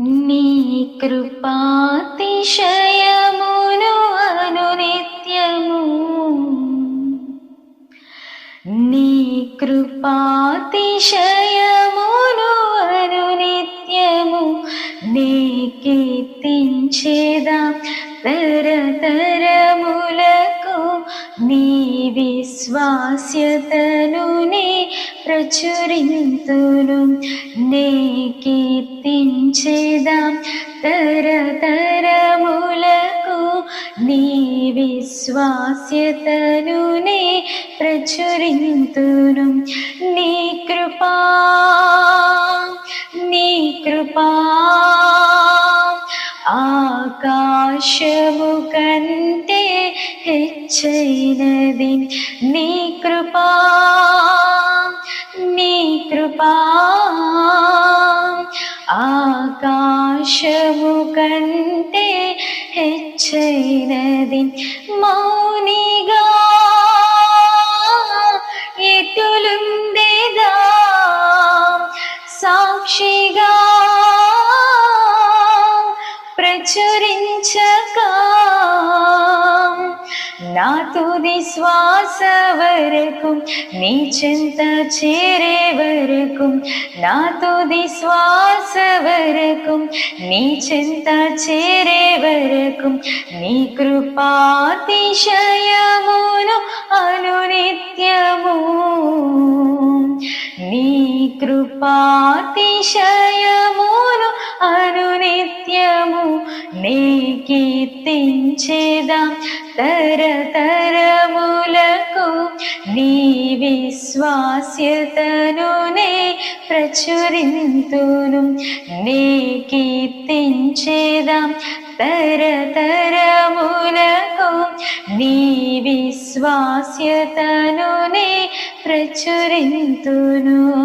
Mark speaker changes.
Speaker 1: నీ కృపాతిశయమును అనునిత్యము. నీ కృపాతిశయమును అనునిత్యము. నీ కీర్తించేదా తరతరములకు నీ విశ్వాస్యతను నీ ప్రచురింతును. నీ కీర్తించేదాం తరతరములకు నీ విశ్వాస్యతను నే ప్రచురింతును. నీ కృపా నీ కృపా ఆకాశము కంటే హెచ్చైనది. నీ కృపా కృపా. ఆకాశము కంటే హెచ్చైనది మౌనిగా. ఎటులుందేదా సాక్షిగా ప్రచురించ నా తుది శ్వాస వరకు నీ చింత చేరే వరకు నా తుది శ్వాస వరకు నీ చింత చేరే వరకు నీ కృపాతిశయమును అనునిత్యము నీ కృపాతిశయ నే కీర్తించేదా. తరతరములకు నీ విశ్వాస్యతను నే ప్రచురింతును. నే కీర్తించేదా. తరతరములకు నీ విశ్వాస్యతను నే ప్రచురింతును.